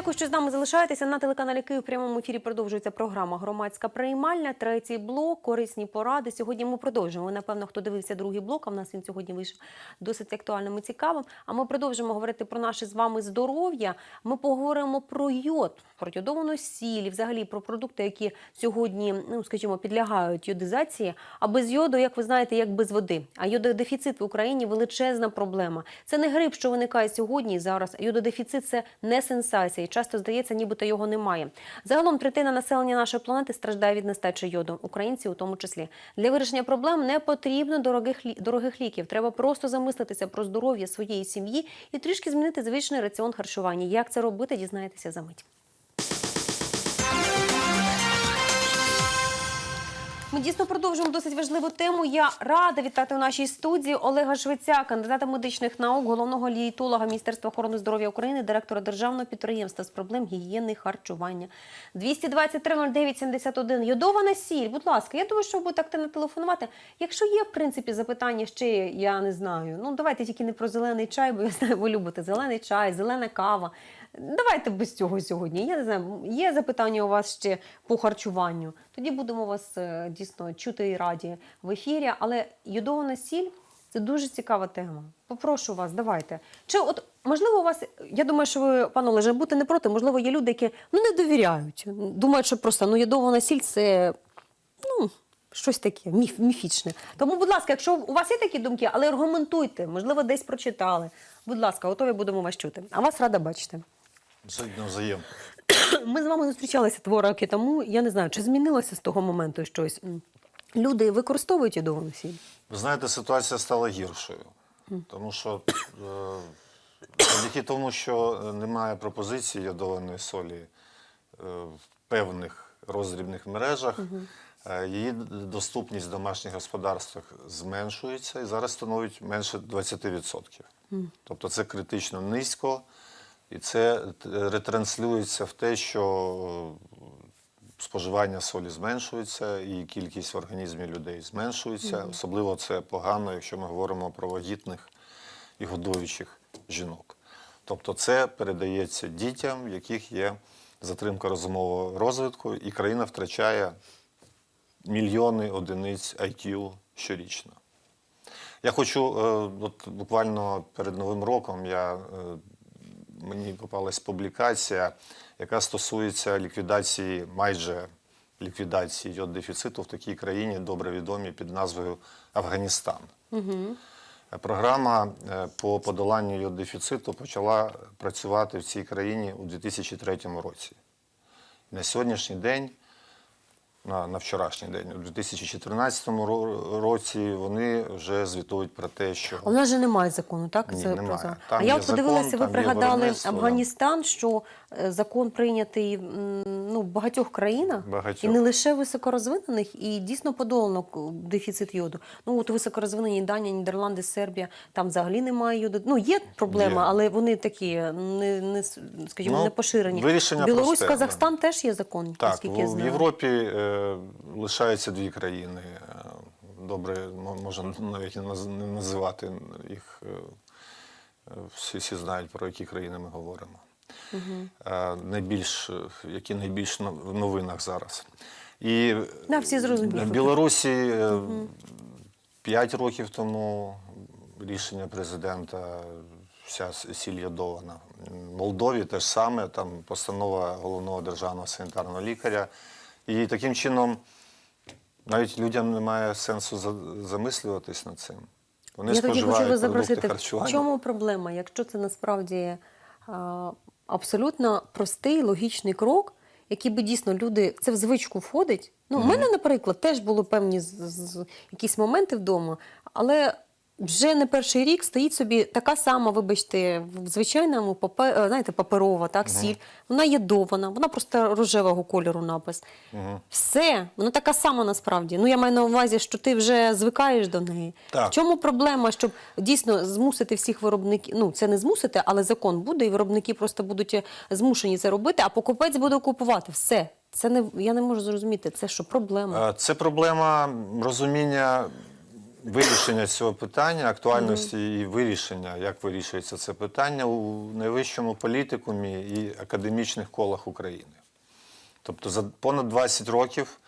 Дякую, що з нами залишаєтеся на телеканалі Київ. Прямому ефірі продовжується програма Громадська приймальня. Третій блок, корисні поради. Сьогодні ми продовжимо. Ви, напевно, хто дивився другий блок, а в нас він сьогодні вийшов досить актуальним і цікавим. А ми продовжимо говорити про наше з вами здоров'я. Ми поговоримо про йод, про йодовану сіль, взагалі про продукти, які сьогодні, ну скажімо, підлягають йодизації. А без йоду, як ви знаєте, як без води. А йододефіцит в Україні величезна проблема. Це не грип, що виникає сьогодні і зараз. Йододефіцит це не сенсація. Часто здається, нібито його немає. Загалом третина населення нашої планети страждає від нестачі йоду, українці у тому числі. Для вирішення проблем не потрібно дорогих дорогих ліків. Треба просто замислитися про здоров'я своєї сім'ї і трішки змінити звичний раціон харчування. Як це робити, дізнаєтеся за мить. Ми дійсно продовжуємо досить важливу тему. Я рада вітати у нашій студії Олега Швеця, кандидата медичних наук, головного лієтолога Міністерства охорони здоров'я України, директора державного підприємства з проблем гігієни харчування. 223-09-71. Йодована сіль. Будь ласка, я думаю, що ви будете активно телефонувати. Якщо є в принципі запитання ще, я не знаю. Ну давайте тільки не про зелений чай, бо я знаю, ви любите зелений чай, зелена кава. Давайте без цього сьогодні. Я не знаю, є запитання у вас ще по харчуванню. Тоді будемо вас е, дійсно чути і раді в ефірі. Але йодована сіль це дуже цікава тема. Попрошу вас, давайте. Чи от можливо у вас, я думаю, що ви, пане Олеже, будете не проти, можливо, є люди, які ну не довіряють. Думають, що просто ну йодована сіль це ну. Щось таке міф, міфічне. Тому, будь ласка, якщо у вас є такі думки, але аргументуйте, можливо, десь прочитали. Будь ласка, готові будемо вас чути. А вас рада бачити. Взаємно взаєм. Ми з вами зустрічалися два роки тому. Я не знаю, чи змінилося з того моменту щось. Люди використовують йодовану сіль. Ви знаєте, ситуація стала гіршою. Тому що е, завдяки тому, що немає пропозиції йодованої солі е, в певних роздрібних мережах, е, її доступність в домашніх господарствах зменшується і зараз становить менше 20%. Тобто це критично низько, і це е, ретранслюється в те, що споживання солі зменшується і кількість в організмі людей зменшується. Особливо це погано, якщо ми говоримо про вагітних і годуючих жінок. Тобто це передається дітям, в яких є затримка розумового розвитку, і країна втрачає мільйони одиниць IQ щорічно. Я хочу, е, от буквально перед Новим роком я, е, мені попалась публікація, яка стосується ліквідації, майже ліквідації йод-дефіциту в такій країні, добре відомій під назвою Афганістан. Угу. Програма е, по подоланню йод-дефіциту почала працювати в цій країні у 2003 році. На сьогоднішній день на, на вчорашній день, у 2014 ро- році, вони вже звітують про те, що в нас же немає закону, так? Ні, Це немає. Там а я от подивилася, ви пригадали. Афганістан, що е, закон прийнятий ну, в багатьох країнах, Багатьох. і не лише високорозвинених, і дійсно подолано дефіцит йоду. Ну, от високорозвинені Данія, Нідерланди, Сербія, там взагалі немає йоду. Ну, є проблема, Є. але вони такі, не, не, скажімо, Ну, не поширені. Білорусь, просте, Казахстан теж є закон, так, наскільки я в, в. Європі е, лишаються дві країни. Добре, можна навіть не наз- називати їх. е, Всі, всі знають, про які країни ми говоримо. Е, Найбільш, е, які найбільш в новинах зараз. І Да, всі зрозуміли. в Білорусі п'ять років тому рішення президента вся с- сіль йодована. В Молдові теж саме, там постанова головного державного санітарного лікаря. І таким чином навіть людям немає сенсу за- замислюватись над цим. Вони Я тоді хочу вас запросити, в чому проблема, якщо це насправді а, абсолютно простий логічний крок, який би дійсно люди це в звичку входить. Ну, у мене, наприклад, теж були певні з, з- якісь моменти вдома, але вже не перший рік стоїть собі така сама, вибачте, в звичайному папе, е, знаєте, паперова, так, сіль. Вона єдована, вона просто рожевого кольору напис. Все, вона така сама насправді. Ну, я маю на увазі, що ти вже звикаєш до неї. Так. В чому проблема, щоб дійсно змусити всіх виробників? Ну це не змусити, але закон буде, і виробники просто будуть е, змушені це робити, а покупець буде купувати. Все. Це не я не можу зрозуміти. Це що проблема? Е, Це проблема розуміння вирішення цього питання, актуальності і вирішення, як вирішується це питання у найвищому політикумі і академічних колах України. Тобто за понад 20 років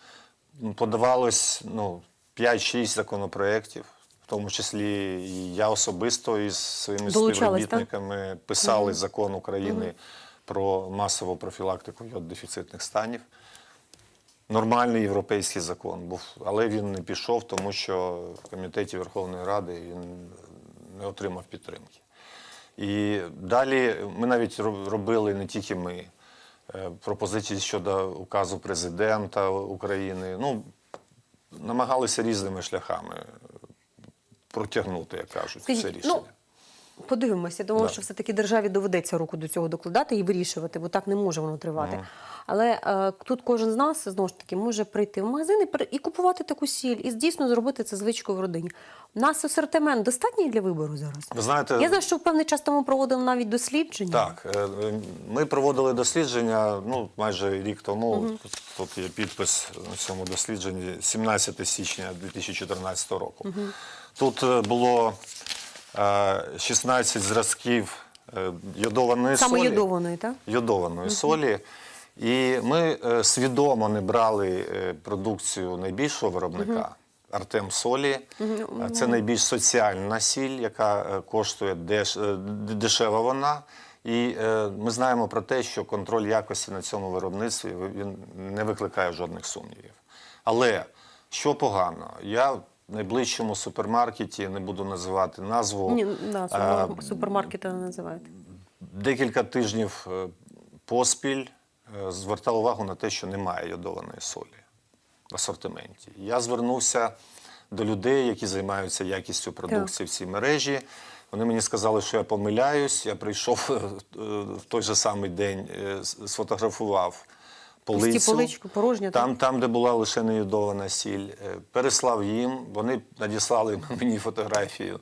подавалось ну, 5-6 законопроєктів, в тому числі і я особисто із своїми Долучались, так? співробітниками писали закон України про масову профілактику йод-дефіцитних станів. Нормальний європейський закон був, але він не пішов, тому що в комітеті Верховної Ради він не отримав підтримки. І далі ми навіть робили не тільки ми е, пропозиції щодо указу президента України. Ну, намагалися різними шляхами протягнути, як кажуть, це ну, рішення. Подивимося, тому Да. що все-таки державі доведеться руку до цього докладати і вирішувати, бо так не може воно тривати. Але е, тут кожен з нас знову ж таки може прийти в магазин і, і купувати таку сіль, і дійсно зробити це звичкою в родині. У нас асортимент достатній для вибору зараз. Ви знаєте, Я знаю, що в певний час тому проводили навіть дослідження. Так, е, ми проводили дослідження ну, майже рік тому. Тут, тут є підпис на цьому дослідженні 17 січня 2014 року. Тут е, було 16 зразків е, йодованої Саме солі. йодованої, так? йодованої солі. І ми е, свідомо не брали е, продукцію найбільшого виробника. Артем Солі. Це найбільш соціальна сіль, яка коштує деш, дешева вона. І ми знаємо про те, що контроль якості на цьому виробництві він не викликає жодних сумнівів. Але що погано, я найближчому супермаркеті не буду називати назву. Ні, да, е, супер- супермаркети називають. декілька тижнів е, поспіль е, звертав увагу на те, що немає йодованої солі в асортименті. Я звернувся до людей, які займаються якістю продукції в цій мережі. Вони мені сказали, що я помиляюсь. Я прийшов в той же самий день, сфотографував полицю. полички, порожня. Там, там, де була лише неюдована сіль, е, переслав їм. Вони надіслали мені фотографію,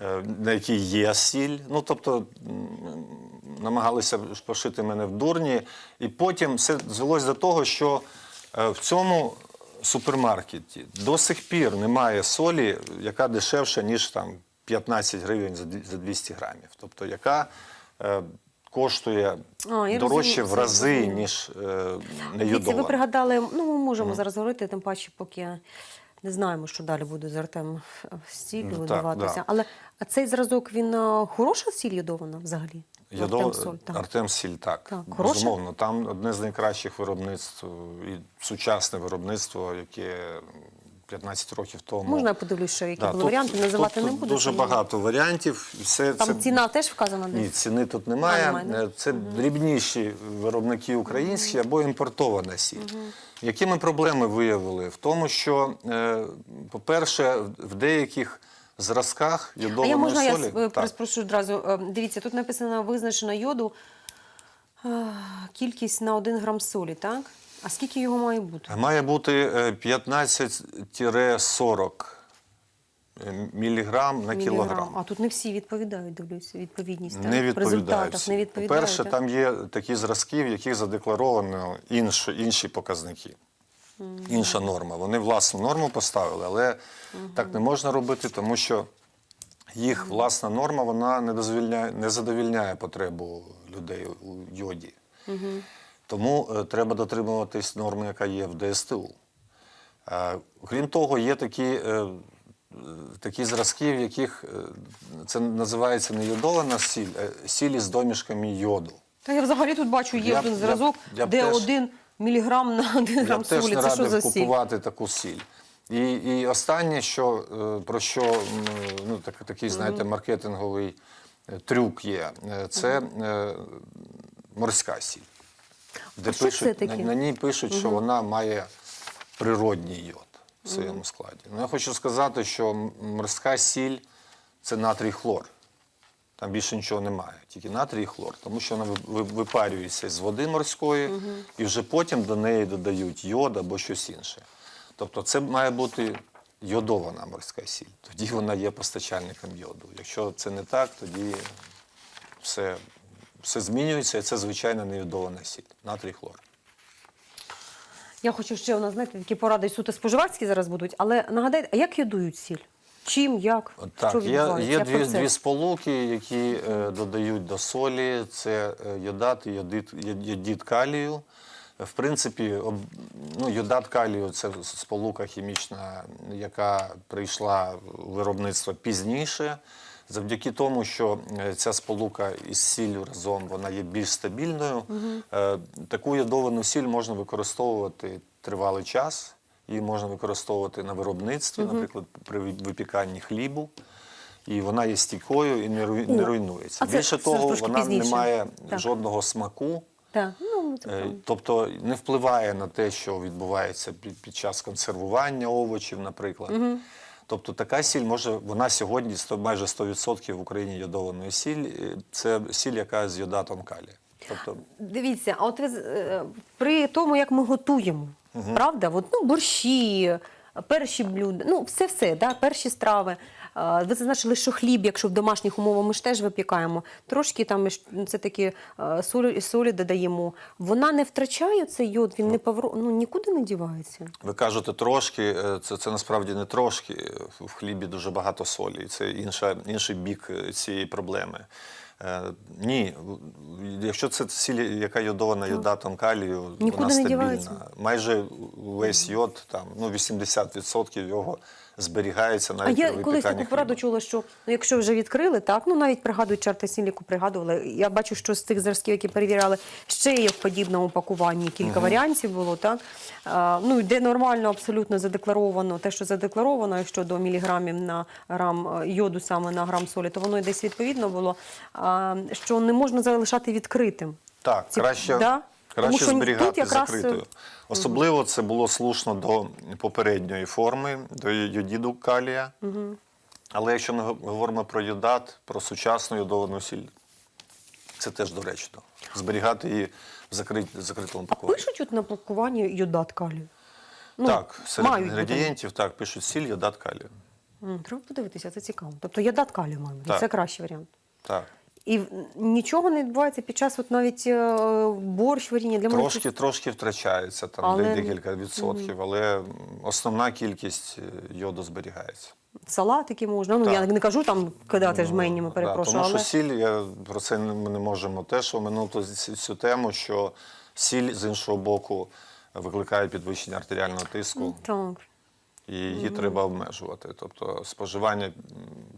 е, на якій є сіль. Ну, тобто намагалися пошити мене в дурні. І потім все звелось до того, що е, в цьому супермаркеті до сих пір немає солі, яка дешевша, ніж там 15 гривень за 200 грамів. Тобто, яка коштує А, я дорожче розумію, в рази, розумію. ніж е, Дивіться, ви пригадали, ну ми можемо зараз говорити, тим паче, поки не знаємо, що далі буде з Артем сіль Ну, видаватися. да. Але а цей зразок він е, хороша сіль йодована взагалі? Ядо... Артем Соль, так. Артем Сіль, так. Так? Безумовно, там одне з найкращих виробництв і сучасне виробництво, яке 15 років тому. Можна я подивлюсь, що які Да, були тут- варіанти, називати тут не буду. Дуже тому- багато варіантів. Все Там це... ціна теж вказана десь? Ні, ціни тут немає. А, немає? Е, Це дрібніші виробники українські або імпортована сіль. Які ми проблеми виявили? В тому, що, е, по-перше, в деяких зразках А я йодованої можна солі. с- е, переспрошу одразу. Е, Дивіться, тут написано визначено йоду кількість на 1 грам солі, так? А скільки його має бути? Має бути е, 15-40 е, міліграм на кілограм. А тут не всі відповідають, дивлюся, відповідність. так? Не В відповідають. результатах не відповідають. По-перше, так? там є такі зразки, в яких задекларовано інші, інші показники. Інша норма. Вони власну норму поставили, але так не можна робити, тому що їх власна норма вона не, дозвільняє, не задовільняє потребу людей у йоді. Тому е, треба дотримуватись норми, яка є в ДСТУ. Е, крім того, є такі, е, такі зразки, в яких це називається не йодована сіль, а сіль із домішками йоду. Та я взагалі тут бачу, є Я один зразок, я б де теж- один міліграм на один Я грам б теж солі. не Це що за сіль? купувати таку сіль. І, і останнє, що, про що ну, так, такий, знаєте, маркетинговий трюк є, це морська сіль. Де А що це таке? На, на ній пишуть, що вона має природній йод в своєму складі. Ну, я хочу сказати, що морська сіль це натрій хлор. Там більше нічого немає, тільки натрій і хлор, тому що вона ви- ви- випарюється з води морської, і вже потім до неї додають йод або щось інше. Тобто це має бути йодована морська сіль. Тоді вона є постачальником йоду. Якщо це не так, тоді все, все змінюється, і це звичайно не йодована сіль. Натрій хлор. Я хочу ще у нас, знаєте, такі поради суто споживацькі зараз будуть, але нагадайте, а як йодують сіль? чим, як, Так, що є, є дві, процес? дві сполуки, які е, додають до солі. Це е, йодат і йодит, йод- йодід калію. В принципі, об, ну, йодат калію це сполука хімічна, яка прийшла у виробництво пізніше. Завдяки тому, що е, ця сполука із сіллю разом вона є більш стабільною, е, таку йодовану сіль можна використовувати тривалий час. Її можна використовувати на виробництві, наприклад, при випіканні хлібу. І вона є стійкою і не руй- не руйнується. це Більше все того, вона пізніше. не має Так. жодного смаку, Так, ну, це е, тобто не впливає на те, що відбувається під, під час консервування овочів, наприклад. Тобто така сіль може, вона сьогодні сто- майже 100% в Україні йодованої сіль. Це сіль, яка з йодатом калія. Тобто Дивіться, а от ви е, при тому, як ми готуємо, правда? От, ну, борщі, перші блюда, ну, все-все, да? перші страви. Ви зазначили, що хліб, якщо в домашніх умовах ми ж теж випікаємо, трошки там ну, це таки е, солі, солі додаємо. Вона не втрачає цей йод, він не повро... ну, нікуди не дівається. Ви кажете трошки, е, це, це насправді не трошки. В хлібі дуже багато солі. Це інша, інший бік е, цієї проблеми. Е, ні, якщо це сіль, яка йодована йодатом калію, Нікуди вона не стабільна. дівається. Майже весь йод, там, ну, 80% його зберігається А навіть я колись таку пораду чула, що ну, якщо вже відкрили, так ну навіть пригадують чарти сіль, яку пригадували. Я бачу, що з тих зразків, які перевіряли, ще є в подібному пакуванні кілька варіантів було, так а, ну де нормально абсолютно задекларовано те, що задекларовано щодо міліграмів на грам е, йоду, саме на грам солі, то воно і десь відповідно було. А, що не можна залишати відкритим. Так, Ці- краще, да? Тому краще тут зберігати якраз, закритою. Особливо це було слушно до попередньої форми, до йодіду калія. Але якщо ми говоримо про йодат, про сучасну йодовану сіль, це теж доречно. Зберігати її в закрит, закритому А пишуть от на пакуванні йодат калію. Ну, так, серед мають інгредієнтів так, пишуть сіль, йодат калію. Треба подивитися, це цікаво. Тобто йодат калію Так. це кращий варіант. Так. І нічого не відбувається під час от навіть е, борщ варіння для мене Трошки, це- трошки втрачається, там Але- де- декілька відсотків, але основна кількість е, йоду зберігається. салатики можна. Ну Так. я не кажу там кидати Ну, жменями, да, перепрошую, тому але що сіль, я про це ми не можемо теж оминути цю, цю тему, що сіль з іншого боку викликає підвищення артеріального тиску, так. і її треба обмежувати. Тобто споживання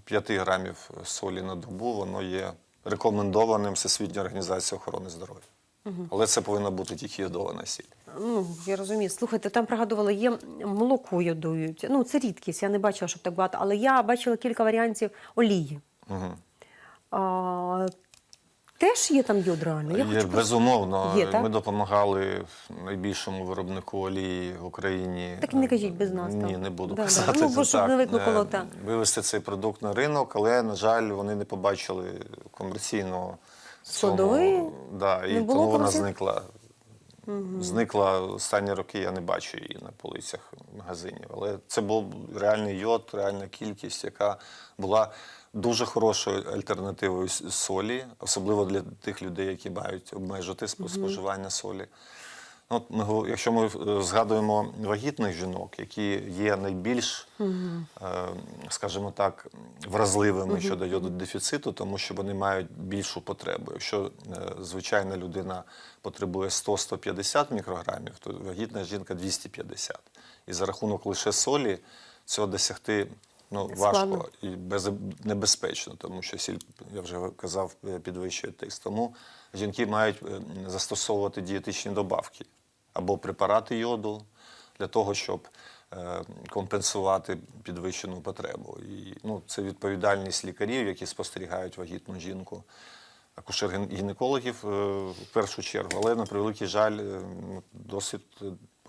5 грамів солі на добу воно є рекомендованим Всесвітньою організацією охорони здоров'я. Але це повинна бути тільки йодована сіль. Ну, я розумію. Слухайте, там пригадували, є молоко йодують. Ну, це рідкість, я не бачила, щоб так багато, але я бачила кілька варіантів олії. Угу. А, теж є там йод реально. Я Є, хочу просто- безумовно, Є, так? ми допомагали найбільшому виробнику олії в Україні. Так не кажіть без нас, Ні, не буду Да, да. Ну, бо щоб не викликало, Е, так. Вивести цей продукт на ринок, але, на жаль, вони не побачили комерційного цьому, Да, і Не було тому вона зникла. Зникла останні роки, я не бачу її на полицях магазинів. Але це був реальний йод, реальна кількість, яка була дуже хорошою альтернативою солі, особливо для тих людей, які мають обмежити сп- споживання солі. Ну, От ми, якщо ми е, згадуємо вагітних жінок, які є найбільш, е, скажімо так, вразливими щодо йододефіциту, тому що вони мають більшу потребу. Якщо е, звичайна людина потребує 100-150 мікрограмів, то вагітна жінка 250. І за рахунок лише солі цього досягти ну, Складно. важко і без, небезпечно, тому що сіль, я вже казав, е, підвищує тиск. Тому жінки мають е, застосовувати дієтичні добавки або препарати йоду для того, щоб е, компенсувати підвищену потребу. І ну, це відповідальність лікарів, які спостерігають вагітну жінку. Акушер-гінекологів в першу чергу, але на превеликий жаль, е,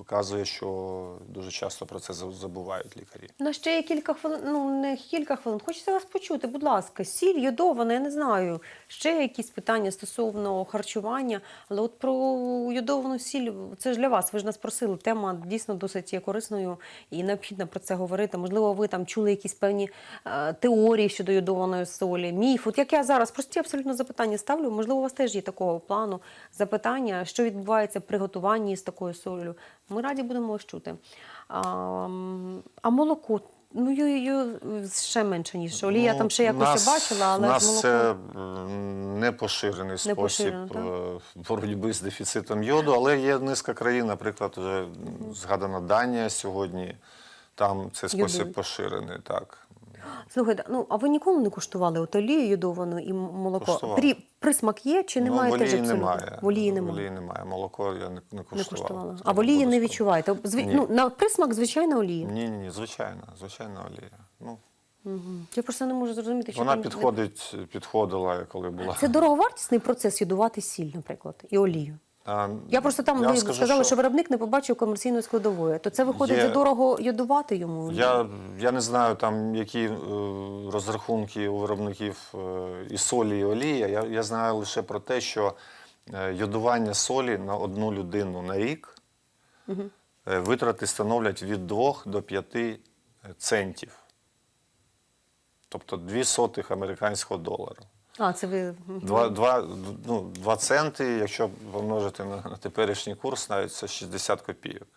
показує, що дуже часто про це забувають лікарі. У нас ще є кілька хвилин, ну не кілька хвилин. Хочеться вас почути, будь ласка, сіль йодована, я не знаю. Ще якісь питання стосовно харчування. Але от про йодовану сіль, це ж для вас. Ви ж нас просили. Тема дійсно досить є корисною і необхідно про це говорити. Можливо, ви там чули якісь певні е, теорії щодо йодованої солі, міф. От як я зараз прості абсолютно запитання ставлю. Можливо, у вас теж є такого плану запитання, що відбувається при готуванні з такою солью. Ми раді будемо вас чути. А, а молоко Ну, її ще менше, ніж олія, Ну, там ще якось нас- бачила, але нас молоко... це не поширений спосіб е, боротьби з дефіцитом йоду, але є низка країн, наприклад, вже згадана Данія сьогодні. Там цей спосіб Йодують. поширений, так. Слухайте, ну а ви ніколи не куштували от олію йодовану і молоко? Куштував. Прі, присмак є чи немає ну, в теж олії абсолютно? немає. В олії немає. олії немає. Молоко я не, не Не куштував. куштувала. А в олії не відчуваєте? Зві... Ні. Ну, на присмак звичайна олія. Ні, ні, ні, звичайна, звичайна олія. Ну, Мгм. Я просто не можу зрозуміти, що вона там... підходить, підходила, коли була. Це дороговартісний процес йодувати сіль, наприклад, і олію. Я просто там я ви скажу, сказали, що... виробник не побачив комерційної складової. То це виходить Є- дорого йодувати йому. Я, я не знаю, там, які е, розрахунки у виробників е, і солі, і олії. Я, я знаю лише про те, що е, йодування солі на одну людину на рік е, витрати становлять від 2 до 5 центів. Тобто 2 сотих американського долара. А, це ви. Два, два, ну, два центи, якщо помножити на, на теперішній курс, навіть це 60 копійок.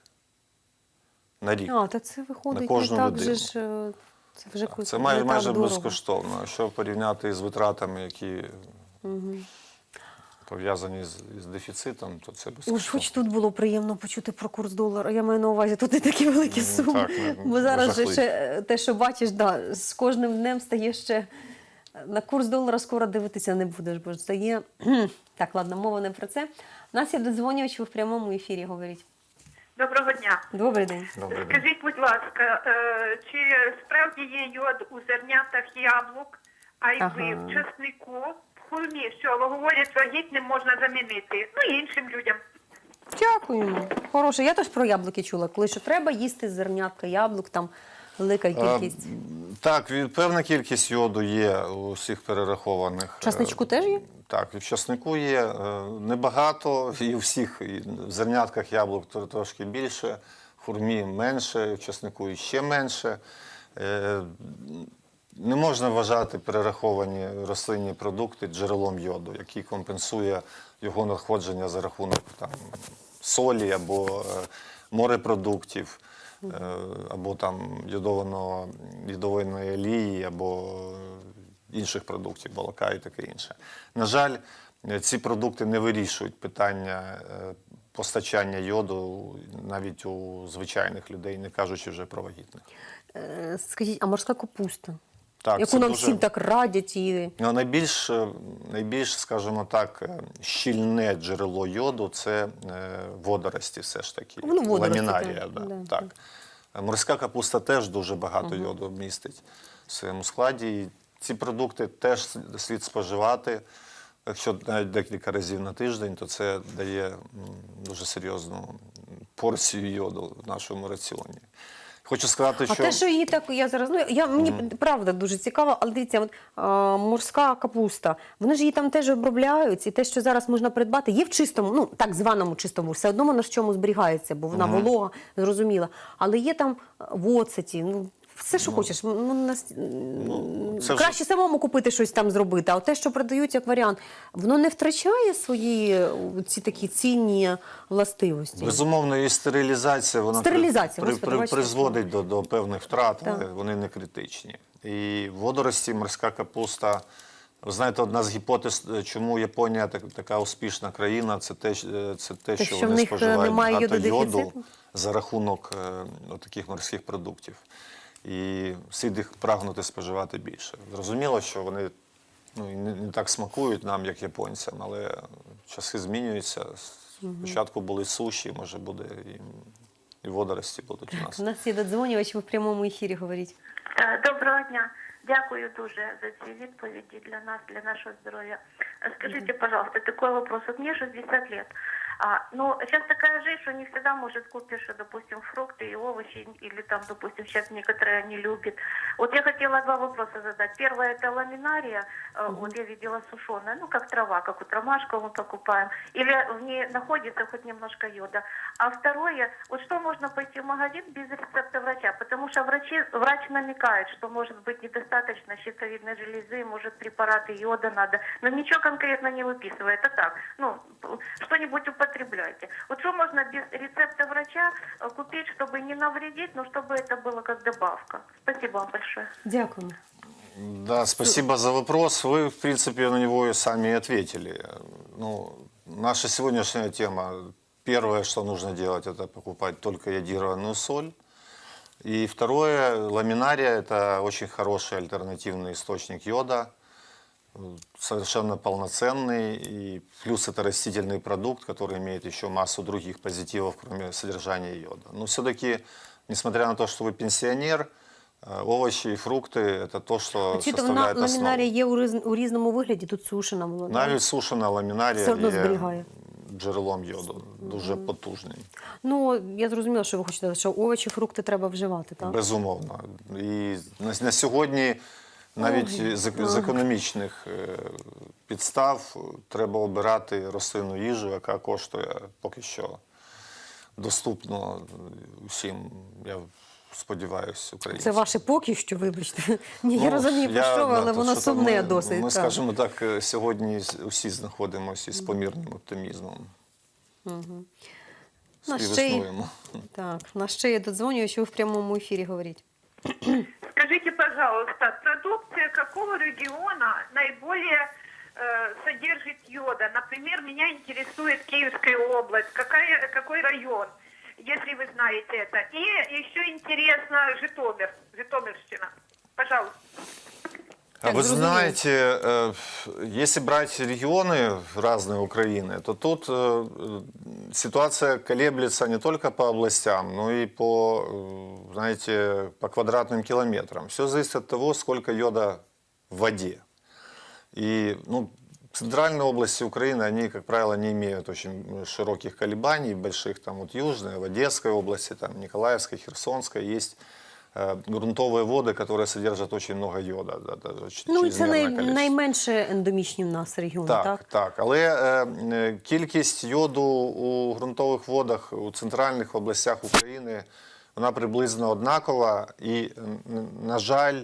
На рік. А, то це виходить не кожну так людину. же ж. е, Це вже Це не майже, так майже безкоштовно. Якщо порівняти з витратами, які пов'язані з, з дефіцитом, то це І Уж хоч тут було приємно почути про курс долара. Я маю на увазі, тут і такі великі Ну, суми. так, ну, Бо зараз же ще е, те, що бачиш, да, з кожним днем стає ще на курс долара скоро дивитися не будеш, бо ж стає. Так, ладно, мова не про це. У нас є додзвонювач, ви в прямому ефірі говоріть. Доброго дня. Добрий день. Добрий день. Скажіть, будь ласка, е, чи справді є йод у зернятах яблук, айви, Ага. в чеснику, в хурмі, що говорять, вагітним можна замінити, ну і іншим людям. Дякуємо. Хороше. Я теж про яблуки чула, коли що треба їсти зернятка яблук, там велика кількість. А, так, певна кількість йоду є у всіх перерахованих. В часничку е, теж є? Так, і в часнику є е, небагато, і у всіх і в зернятках яблук трошки більше, в хурмі менше, в часнику ще менше. Е, Не можна вважати перераховані рослинні продукти джерелом йоду, який компенсує його надходження за рахунок там, солі або е, морепродуктів, е, або там йодованого, йодованої олії, або інших продуктів, молока і таке інше. На жаль, е, ці продукти не вирішують питання е, постачання йоду навіть у звичайних людей, не кажучи вже про вагітних. Е, Скажіть, а морська капуста? Так, яку нам дуже- всім так радять і Ну, найбільш, е, найбільш, скажімо так, е, щільне джерело йоду це е, водорості, все ж таки. Ну, водорості, Ламінарія, так, да, да, так. Морська капуста теж дуже багато йоду містить в своєму складі. І ці продукти теж слід споживати. Якщо навіть декілька разів на тиждень, то це дає дуже серйозну порцію йоду в нашому раціоні. Хочу сказати, А що те, що її так, я зараз, ну я мені правда дуже цікаво, але дивіться, от, а, морська капуста, вони ж її там теж обробляють, і те, що зараз можна придбати, є в чистому, ну так званому чистому, все одно вона ж чому зберігається, бо вона волога, зрозуміла. Але є там а, в оцеті, ну. Все, що хочеш, ну, нас... це вже- краще самому купити щось там зробити. А те, що продають як варіант, воно не втрачає свої е, ці такі цінні властивості. Безумовно, і стерилізація вона Стерилізація, при, господи, при, призводить до, до певних втрат, Так. але вони не критичні. І водорості, морська капуста. Ви знаєте, одна з гіпотез, е, чому Японія так, така успішна країна, це те, е, це те що, що вони споживають багато йоду за рахунок е, таких морських продуктів. І слід їх прагнути споживати більше. Зрозуміло, що вони ну, не, не так смакують нам, як японцям, але часи змінюються. Спочатку були суші, може буде і, і водорості будуть у нас. У нас є додзвонювач, ви в прямому ефірі говоріть. Е, Доброго дня. Дякую дуже за ці відповіді для нас, для нашего здоровья. Э, Скажите, пожалуйста, такой вопрос. Вот мне 60 лет. А, ну, сейчас такая жизнь, что не всегда может купишь, допустим, фрукты и овощи, или там, допустим, сейчас некоторые не любят. Вот я хотела два вопроса задать. Первое это ламинария, э, вот я видела сушеная, ну, как трава, как у ромашку мы покупаем, или в ней находится хоть немножко йода. А второе, вот что можно пойти в магазин без рецепта врача, потому что врачи, врач намекает, что может быть недостаточно щитовидной железы, может препараты йода надо, но ничего конкретно не выписывает. А так, ну, что-нибудь употребить употребляйте. Вот что можно без рецепта врача э, купить, чтобы не навредить, но чтобы это было как добавка? Спасибо вам большое. Дякую. Да, спасибо за вопрос. Вы, в принципе, на него и сами ответили. Ну, наша сегодняшняя тема. Первое, что нужно делать, это покупать только йодированную соль. И второе, ламинария – это очень хороший альтернативный источник йода, совершенно полноценный. И плюс это растительный продукт, который имеет еще массу других позитивов, кроме содержания йода. Но все-таки, несмотря на то, что вы пенсионер, э, овощи и фрукты – это то, что Чи то вона составляет основу. ламінарія є у, різ- у різному вигляді, тут сушена була. так? Навіть сушена ламінарія Все одно є зберігає. джерелом йоду, дуже потужним. Ну, я зрозуміла, що ви хочете, сказати, що овочі, фрукти треба вживати, так? Безумовно. І на, на сьогодні навіть з, з економічних е, підстав треба обирати рослинну їжу, яка коштує поки що доступно усім, я сподіваюся, українцям. Це ваше поки що, вибачте. Ні, я Ну, розумію, про що але то, воно що сумне ми, досить. Ми, так. скажімо так, е, сьогодні усі знаходимося із помірним оптимізмом. Ну, ще й- Співіснуємо. Так, нас ще є додзвонювач, ви в прямому ефірі говоріть. Скажите, пожалуйста, продукция какого региона наиболее э, содержит йода? Например, меня интересует Киевская область, какая, какой район, если вы знаете это. И еще интересно Житомир, Житомирщина. Пожалуйста. А Так, вы зрозуміло. знаете, э, если брать регионы разные Украины, то тут э, ситуация колеблется не только по областям, но и по, э, знаете, по квадратным километрам. Все зависит от того, сколько йода в воде. И ну, центральные области Украины, они, как правило, не имеют очень широких колебаний, больших, там вот южные, в Одесской области, там Николаевской, Херсонской есть э, грунтовые воды, которые содержат очень много йода. Да, даже ч- Ну, і це чрезмерное най, количество. найменше ендемічні в нас регіони, так? Так, так. Але е, е, кількість йоду у ґрунтових водах у центральних областях України вона приблизно однакова і, н- на жаль,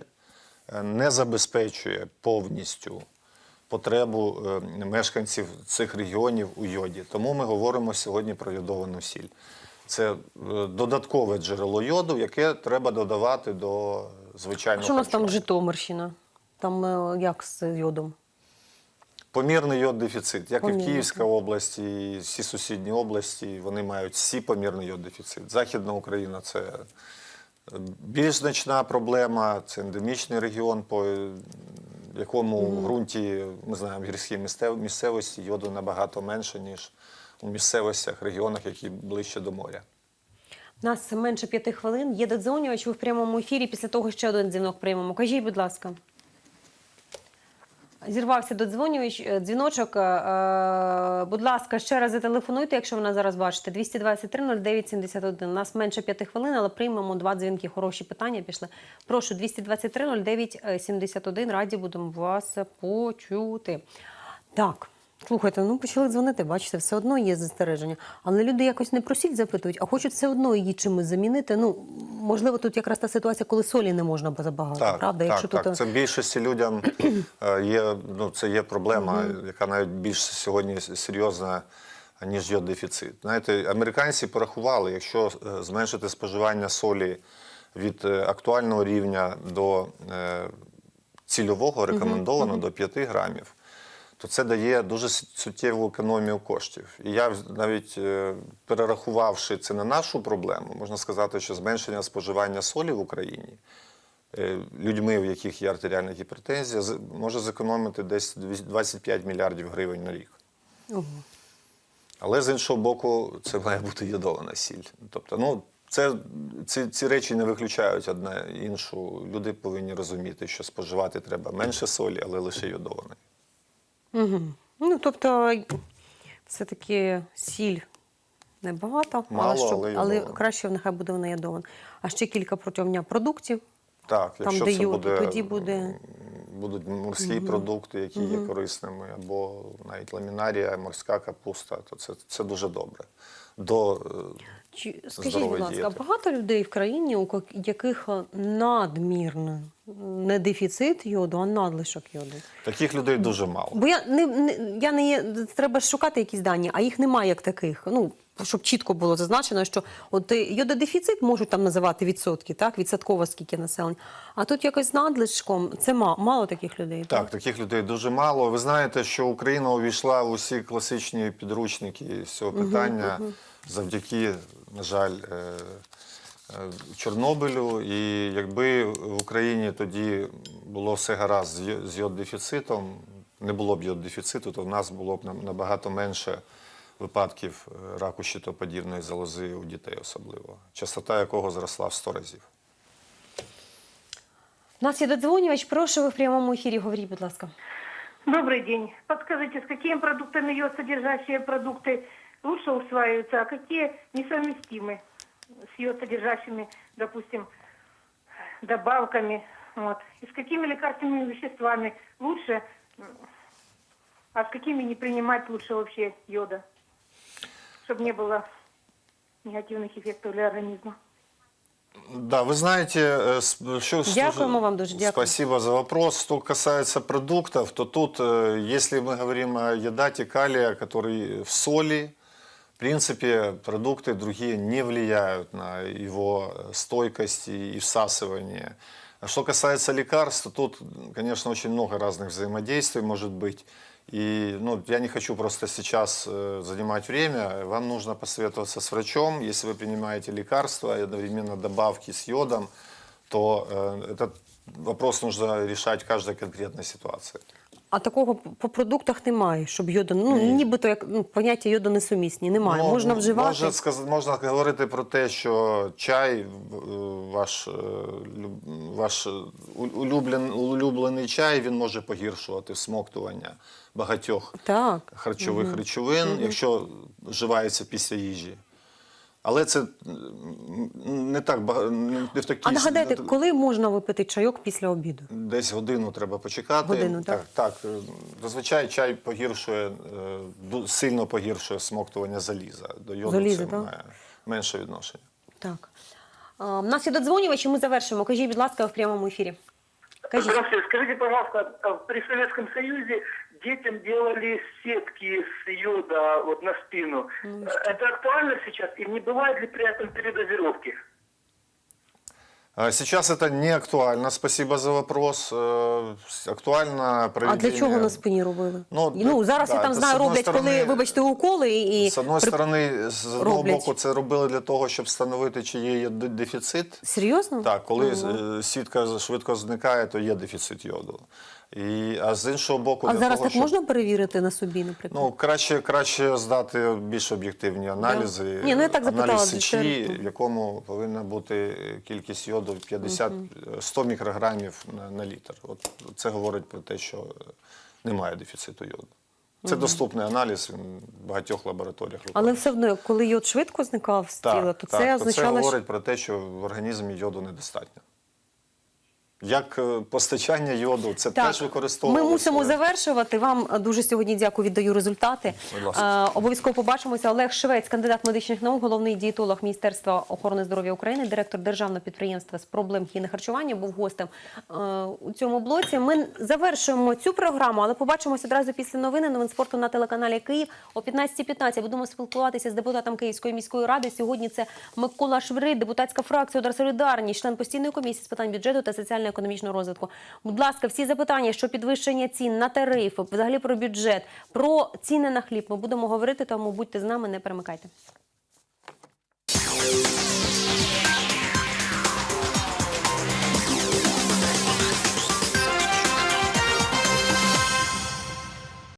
е, не забезпечує повністю потребу е, мешканців цих регіонів у йоді. Тому ми говоримо сьогодні про йодовану сіль. Це е, додаткове джерело йоду, яке треба додавати до звичайного Що у нас там. Житомирщина? Там е, як з йодом? Помірний йод дефіцит, як і в Київській області, і всі сусідні області, вони мають всі помірний йод дефіцит. Західна Україна це е, більш значна проблема, це ендемічний регіон, по якому в ґрунті, ми знаємо, в гірській місцевості йоду набагато менше, ніж місцевостях, регіонах, які ближче до моря. У нас менше п'яти хвилин. Є додзвонювач, ви в прямому ефірі. Після того ще один дзвінок приймемо. Кажіть, будь ласка. Зірвався додзвонювач, е, дзвіночок. Е, е, Будь ласка, ще раз зателефонуйте, якщо ви нас зараз бачите. 223 09 71. У нас менше п'яти хвилин, але приймемо два дзвінки. Хороші питання пішли. Прошу, 223 09 71. Раді будемо вас почути. Так. Слухайте, ну почали дзвонити, бачите, все одно є застереження. Але люди якось не просять, запитують, а хочуть все одно її чимось замінити. Ну, можливо, тут якраз та ситуація, коли солі не можна забагато, правда? Так, Якщо так. тут Це більшості людям е, є, ну, це є проблема, яка навіть більш сьогодні серйозна, ніж йод дефіцит. Знаєте, американці порахували, якщо е, зменшити споживання солі від е, актуального рівня до е, цільового, рекомендованого до 5 грамів, то це дає дуже суттєву економію коштів. І я навіть е, перерахувавши це на нашу проблему, можна сказати, що зменшення споживання солі в Україні е, людьми, в яких є артеріальна гіпертензія, може зекономити десь 25 мільярдів гривень на рік. Ого. Але з іншого боку, це має бути йодована сіль. Тобто, ну, це, ці, ці речі не виключають одне іншу. Люди повинні розуміти, що споживати треба менше солі, але лише йодованої. Угу. Ну, тобто, все-таки сіль небагато, Мало, але, щоб, але але краще нехай буде вона ядована. А ще кілька протягом дня продуктів. Так, Там, якщо де це йод, буде, тоді буде- будуть морські продукти, які є корисними, або навіть ламінарія, морська капуста, то це, це дуже добре. До, е, Чи, скажіть, будь ласка, дієти. багато людей в країні, у яких е, надмірно не дефіцит йоду, а надлишок йоду? Таких людей дуже мало. Бо я не, не я не є, треба шукати якісь дані, а їх немає як таких. Ну щоб чітко було зазначено, що от е, йододефіцит можуть там називати відсотки, так відсотково скільки населення. А тут якось надлишком це мало, мало таких людей. Так, таких людей дуже мало. Ви знаєте, що Україна увійшла в усі класичні підручники з цього питання завдяки, на жаль, е, е, Чорнобилю. І якби в Україні тоді було все гаразд з йо- з йод-дефіцитом, не було б йод-дефіциту, то в нас було б нам- набагато менше випадків е, раку щитоподібної залози у дітей особливо, частота якого зросла в 100 разів. У нас є додзвонювач, прошу ви в прямому ефірі. Говоріть, будь ласка. Добрый день. Подскажите, с какими продуктами йод содержащие продукты лучше усваиваются, а какие несовместимы с йод содержащими, допустим, добавками? Вот. И с какими лекарственными веществами лучше, а с какими не принимать лучше вообще йода, чтобы не было негативных эффектов для организма? Да, вы знаете, э, с- что... Дякуємо вам дуже, дякую. Спасибо за вопрос. Что касается продуктов, то тут, э, если мы говорим о ядате калия, который в соли, принципе, продукты другие не влияют на его э, стойкость и и всасывание. А что касается лекарств, то тут, конечно, очень много разных взаимодействий может быть. И ну, я не хочу просто сейчас э, занимать время. Вам нужно посоветоваться с врачом. Если вы принимаете лекарства и одновременно добавки с йодом, то э, этот вопрос нужно решать в каждой конкретной ситуации. А такого по продуктах немає, щоб йоду, ну Ні. нібито як ну, поняття йоду несумісні. Немає. Ну, можна вживати. Можна, сказ... можна говорити про те, що чай, е, ваш, е, ваш улюблен... улюблений чай, він може погіршувати всмоктування багатьох Так. харчових речовин, якщо вживається після їжі. Але це не так бага- не в такій А нагадайте, с- коли можна випити чайок після обіду? Десь годину треба почекати. Годину, так? так. так. Зазвичай чай погіршує, е, ду- сильно погіршує смоктування заліза. До йоду Заліза, це так? має менше відношення. Так. А, у нас є додзвонювач, і ми завершимо. Кажіть, будь ласка, в прямому ефірі. Кажіть. Здравствуйте. Скажите, пожалуйста, при Советском Союзе детям делали сетки с йода вот на спину. Это актуально сейчас и не бывает ли при этом передозировки? А Сейчас это не актуально, спасибо за вопрос. Э, с- Актуально А проведение... для чого на спині робили? Ну, Ну, зараз да, я там це, знаю, з одної роблять, коли, сторони, вибачте, уколи і. З одної при- сторони, з одного роблять. боку, це робили для того, щоб встановити, чи є є д- дефіцит. Серйозно? Так, коли Ага. е, сітка швидко зникає, то є дефіцит йоду. І, а з іншого боку, А для зараз того, так щоб... можна перевірити на собі, наприклад? Ну, краще, краще здати більш об'єктивні аналізи. Ні, ну, я так запитала, Аналіз сечі, в якому повинна бути кількість йоду 50, 100 мікрограмів на, на літр. От це говорить про те, що немає дефіциту йоду. Це доступний аналіз в багатьох лабораторіях. Але все одно, коли йод швидко зникав з тіла, то це означало, це що говорить про те, що в організмі йоду недостатньо. Як е, постачання йоду, це теж Ми мусимо завершувати. Вам е, дуже сьогодні дякую, віддаю результати. Е, обов'язково побачимося. Олег Швець, кандидат медичних наук, головний дієтолог Міністерства охорони здоров'я України, директор державного підприємства з проблем хігієни харчування, був гостем у цьому блоці. Ми завершуємо цю програму, але побачимося одразу після новини. Новин спорту на телеканалі Київ о 15.15. Будемо спілкуватися з депутатом Київської міської ради. Сьогодні це Микола Шврид, депутатська фракція «Удар Солідарність», член постійної комісії з питань бюджету та соціально-економічного розвитку. Будь ласка, всі запитання, що підвищення цін на тарифи, взагалі про бюджет, про ціни на хліб ми будемо говорити, тому будьте з нами, не перемикайте.